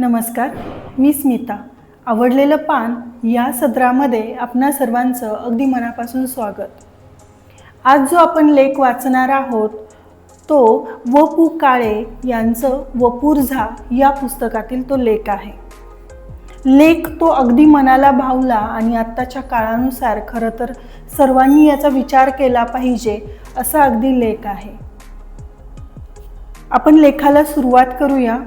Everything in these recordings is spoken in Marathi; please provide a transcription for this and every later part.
नमस्कार मी स्मिता. आवडलेलं पान या सदरामध्ये आपणा सर्वांचं अगदी मनापासून स्वागत. आज जो आपण लेख वाचणार आहोत तो व पु काळे यांचं वपुर्झा या पुस्तकातील तो लेख आहे. लेख तो अगदी मनाला भावला आणि आत्ताच्या काळानुसार खरं तर सर्वांनी याचा विचार केला पाहिजे असा अगदी लेख आहे. आपण लेखाला सुरुवात करूया.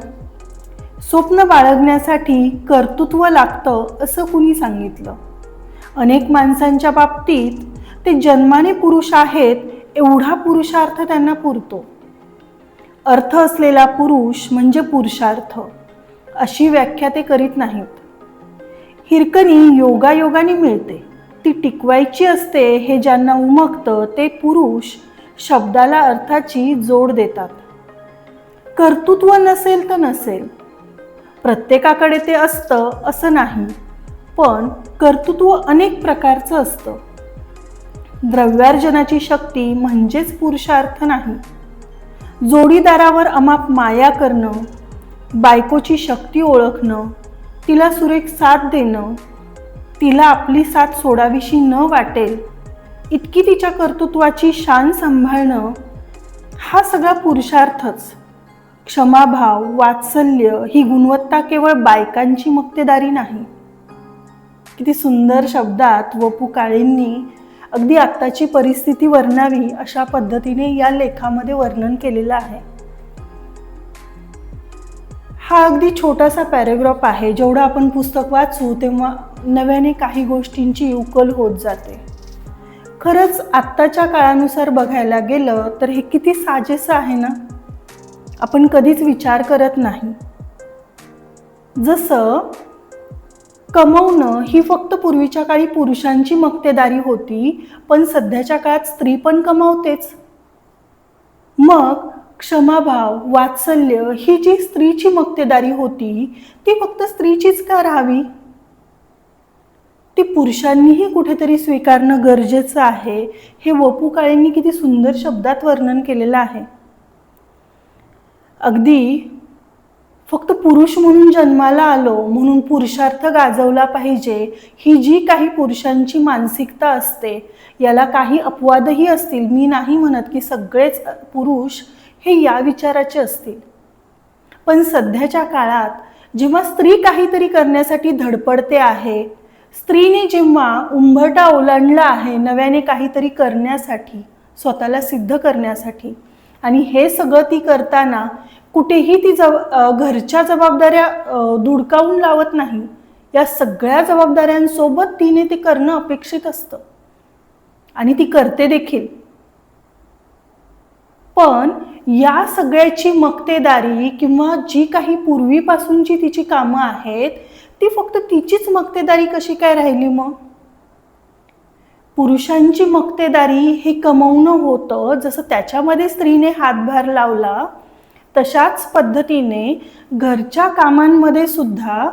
स्वप्न बाळगण्यासाठी कर्तृत्व लागतं असं कुणी सांगितलं? अनेक माणसांच्या बाबतीत ते जन्माने पुरुष आहेत एवढा पुरुषार्थ त्यांना पुरतो. अर्थ असलेला पुरुष म्हणजे पुरुषार्थ अशी व्याख्या ते करीत नाहीत. हिरकणी योगायोगाने मिळते. ती टिकवायची असते हे ज्यांना उमगतं ते पुरुष शब्दाला अर्थाची जोड देतात. कर्तृत्व नसेल तर नसेल. प्रत्येकाकडे ते असतं असं नाही पण कर्तृत्व अनेक प्रकारचं असतं. द्रव्यार्जनाची शक्ती म्हणजेच पुरुषार्थ नाही. जोडीदारावर अमाप माया करणं बायकोची शक्ती ओळखणं तिला सुरेख साथ देणं तिला आपली साथ सोडावीशी न वाटेल इतकी तिच्या कर्तृत्वाची शान सांभाळणं हा सगळा पुरुषार्थच. क्षमाभाव वात्सल्य ही गुणवत्ता केवळ बायकांची मक्तेदारी नाही. किती सुंदर शब्दात वपू काळेंनी अगदी आत्ताची परिस्थिती वर्णावी अशा पद्धतीने या लेखामध्ये वर्णन केलेलं आहे. हा अगदी छोटासा पॅरेग्राफ आहे जेवढं आपण पुस्तक वाचू तेव्हा नव्याने काही गोष्टींची उकल होत जाते. खरंच आत्ताच्या काळानुसार बघायला गेलं तर हे किती साजेसं आहे ना? आपण कधीच विचार करत नाही. जसं कमवणं ही फक्त पूर्वीच्या काळी पुरुषांची मक्तेदारी होती पण सध्याच्या काळात स्त्री पण कमावतेच. मग क्षमाभाव वात्सल्य ही जी स्त्रीची मक्तेदारी होती ती फक्त स्त्रीचीच का राहावी? ती पुरुषांनीही कुठेतरी स्वीकारणं गरजेचं आहे हे वपू काळेंनी किती सुंदर शब्दात वर्णन केलेलं आहे. अगदी फक्त पुरुष म्हणून जन्माला आलो म्हणून पुरुषार्थ गाजवला पाहिजे ही जी काही पुरुषांची मानसिकता असते याला काही अपवादही असतील. मी नाही म्हणत की सगळेच पुरुष हे या विचाराचे असतील. पण सध्याच्या काळात जेव्हा स्त्री काहीतरी करण्यासाठी धडपडते आहे स्त्रीने जेव्हा उंबरटा ओलांडला आहे नव्याने काहीतरी करण्यासाठी स्वतःला सिद्ध करण्यासाठी आणि हे सगळं ती करताना कुठेही ती जब घरच्या जबाबदाऱ्या धुडकावून लावत नाही. या सगळ्या जबाबदाऱ्यांसोबत तिने ते करणं अपेक्षित असतं. आणि ती करते देखील. पण या सगळ्याची मक्तेदारी किंवा जी काही पूर्वीपासूनची तिची कामं आहेत ती फक्त तिचीच मक्तेदारी कशी काय राहिली मग? पुरुषांची मक्तेदारी हे कमवणं होतं. जसं त्याच्यामध्ये स्त्रीने हातभार लावला तशाच पद्धतीने घरच्या कामांमध्ये सुद्धा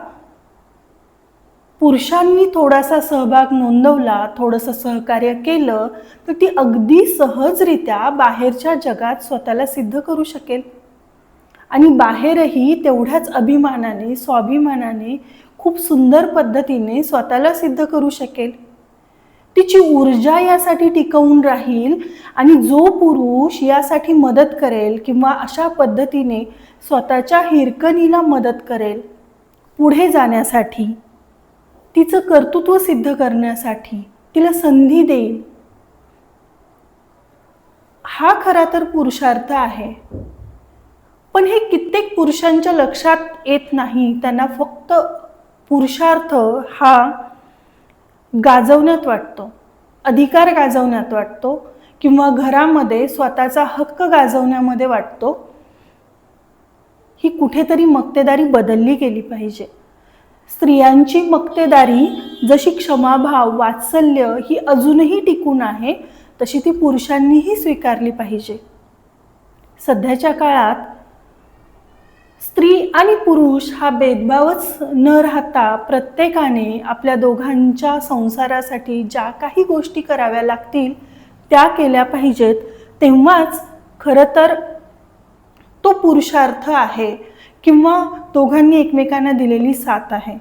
पुरुषांनी थोडासा सहभाग नोंदवला थोडंसं सहकार्य केलं तर ती अगदी सहजरित्या बाहेरच्या जगात स्वतःला सिद्ध करू शकेल. आणि बाहेरही तेवढ्याच अभिमानाने स्वाभिमानाने खूप सुंदर पद्धतीने स्वतःला सिद्ध करू शकेल. तिची ऊर्जा यासाठी टिकवून राहील आणि जो पुरुष यासाठी मदत करेल किंवा अशा पद्धतीने स्वतःच्या हिरकणीला मदत करेल पुढे जाण्यासाठी तिचं कर्तृत्व सिद्ध करण्यासाठी तिला संधी देईल. हा खरा तर पुरुषार्थ आहे. पण हे कित्येक पुरुषांच्या लक्षात येत नाही. त्यांना फक्त पुरुषार्थ हा गाजवण्यात वाटतो. अधिकार गाजवण्यात वाटतो किंवा घरामध्ये स्वतःचा हक्क गाजवण्यामध्ये वाटतो ही कुठेतरी मक्तेदारी बदलली गेली पाहिजे. स्त्रियांची मक्तेदारी जशी क्षमाभाव वात्सल्य ही अजूनही टिकून आहे तशी ती पुरुषांनीही स्वीकारली पाहिजे. सध्याच्या काळात स्त्री आणि पुरुष हा भेदभावच न राहता प्रत्येकाने आपल्या दोघांच्या संसारासाठी ज्या काही गोष्टी कराव्या लागतील त्या केल्या पाहिजेत. तेव्हाच खरं तर तो पुरुषार्थ आहे किंवा दोघांनी एकमेकांना दिलेली साथ आहे.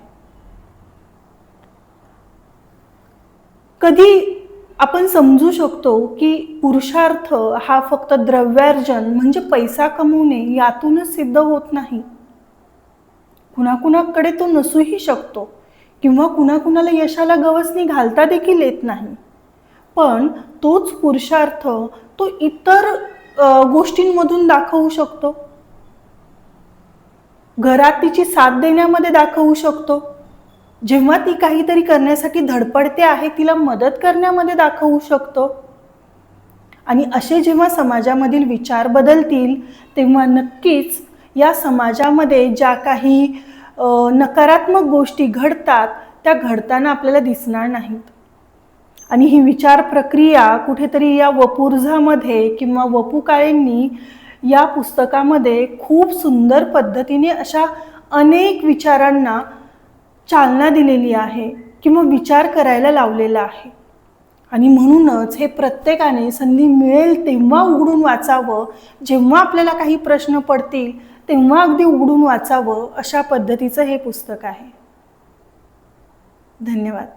कधी आपण समजू शकतो की पुरुषार्थ हा फक्त द्रव्यार्जन म्हणजे पैसा कमवणे यातूनच सिद्ध होत नाही. कुणाकुणाकडे तो नसूही शकतो किंवा कुणाकुणाला यशाला गवसणी घालता देखील येत नाही. पण तोच पुरुषार्थ तो इतर गोष्टींमधून दाखवू शकतो. घरात तिची साथ देण्यामध्ये दाखवू शकतो. जेव्हा ती काहीतरी करण्यासाठी धडपडते आहे तिला मदत करण्यामध्ये दाखवू शकतो. आणि असे जेव्हा समाजामधील विचार बदलतील तेव्हा नक्कीच या समाजामध्ये ज्या काही नकारात्मक गोष्टी घडतात त्या घडताना आपल्याला दिसणार नाहीत. आणि ही विचार प्रक्रिया कुठेतरी या वपुर्झामध्ये किंवा वपू काळेंनी या पुस्तकामध्ये खूप सुंदर पद्धतीने अशा अनेक विचारांना चालना दिलेली आहे किंवा विचार करायला लावलेला आहे. आणि म्हणूनच हे प्रत्येकाने संधी मिळेल तेव्हा उघडून वाचावं. जेव्हा आपल्याला काही प्रश्न पडतील तेव्हा अगदी उघडून वाचावं अशा पद्धतीचं हे पुस्तक आहे. धन्यवाद.